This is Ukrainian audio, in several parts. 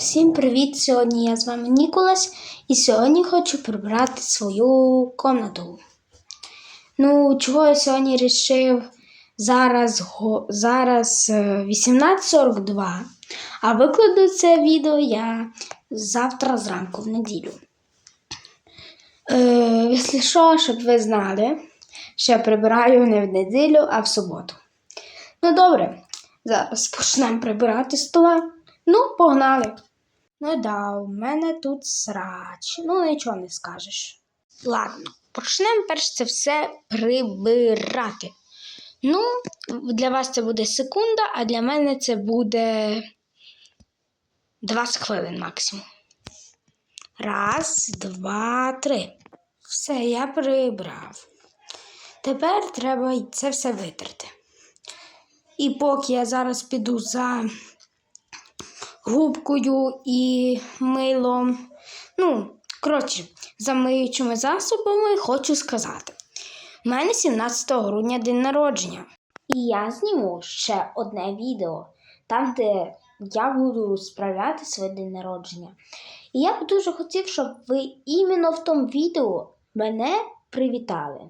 Всім привіт! Сьогодні я з вами Ніколас і сьогодні хочу прибрати свою комнату. Ну, чого я сьогодні вирішив зараз, зараз е, 18.42, а викладу це відео я завтра зранку в неділю. Е, якщо що, щоб ви знали, що я прибираю не в неділю, а в суботу. Ну добре, зараз почнемо прибирати стола. Ну, погнали. Ну да, у мене тут срач. Ну, нічого не скажеш. Ладно, почнемо перш це все прибирати. Ну, для вас це буде секунда, а для мене це буде 20 хвилин максимум. Раз, два, три. Все, я прибрав. Тепер треба це все витерти. І поки я зараз піду за губкою і милом. Ну, коротше, за миючими засобами хочу сказати. У мене 17 грудня день народження. І я зніму ще одне відео, там, де я буду справляти своє день народження. І я б дуже хотів, щоб ви іменно в тому відео мене привітали.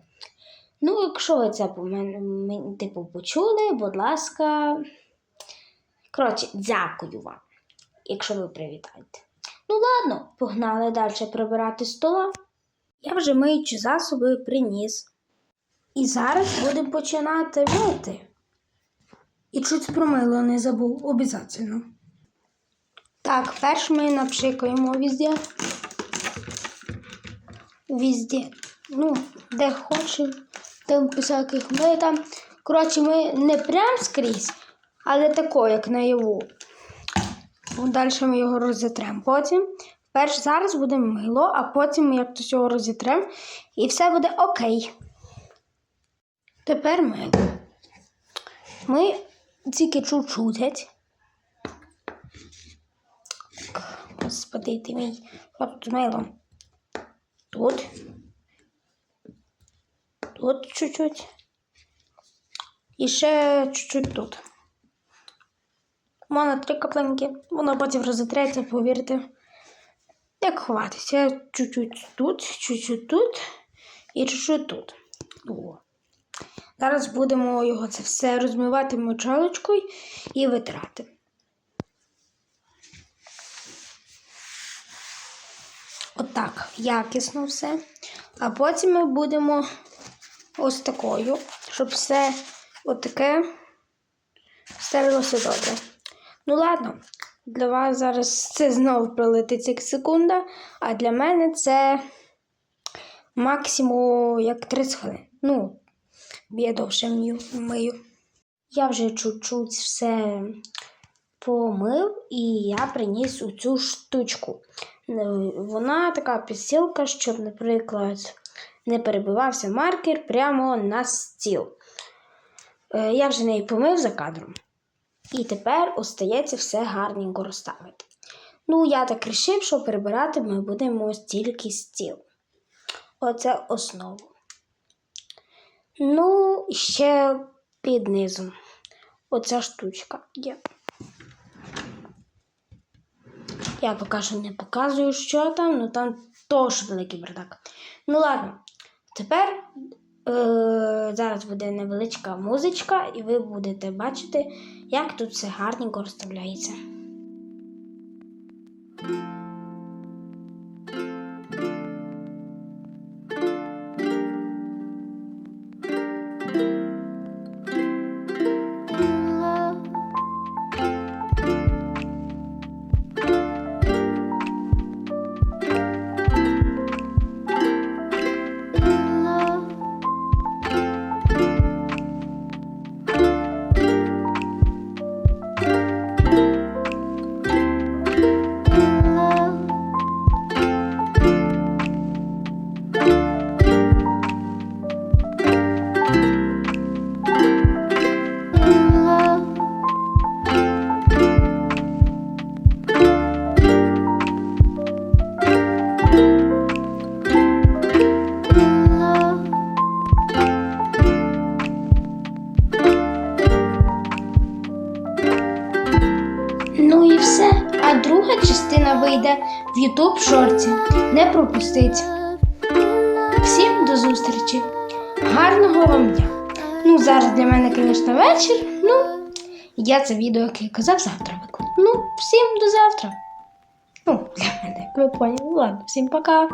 Ну, якщо ви це типу, почули, будь ласка. Коротше, дякую вам якщо ви привітаєте. Ну ладно, погнали далі прибирати стола. Я вже миючі засоби приніс. І зараз будемо починати мити. І чуть про мило не забув, обов'язково. Так, перш ми напшикаємо везде. Везде. Ну, де хоче, там всяких ми там. Коротше, ми не прям скрізь, але тако, як наяву. Далі ми його розітремо. Потім, перш зараз буде мило, а потім ми як то його розітремо, і все буде окей. Тепер ми. Ми тільки чуть-чуть. Господи, ти мій з милом. Тут. Тут чуть-чуть. І ще чуть-чуть тут. У мене три каплинки, воно потім розітреться, повірте. Як ховатися? Чуть-чуть тут, чуть-чуть тут і чуть-чуть тут. О. Зараз будемо його це все розмивати мочалочкою і витирати. Отак, якісно все. А потім ми будемо ось такою, щоб все отаке стерлося добре. Ну ладно, для вас зараз це знову пролетить як секунда, а для мене це максимум як 30 хвилин. Ну, я довше мию. Я вже чуть-чуть все помив і я приніс у цю штучку. Ну, Вона така підстілка, щоб, наприклад, не перебивався маркер прямо на стіл. Е, Я вже неї помив за кадром. І тепер остається все гарненько розставити. Ну, я так рішив, що прибирати ми будемо тільки стіл. Оце основу. Ну, ще під низом. Оця штучка є. Я поки що не показую, що там, ну там теж великий бардак. Ну ладно, тепер е- зараз буде невеличка музичка, і ви будете бачити, як тут все гарненько розставляється. Частина вийде в YouTube шорті. Не пропустіть. Всім до зустрічі. Гарного вам дня. Ну, зараз для мене, звісно, вечір. Ну, я це відео, як казав, завтра викладу. Ну, всім до завтра. Ну, для мене, як ви поняли. Ладно, всім пока.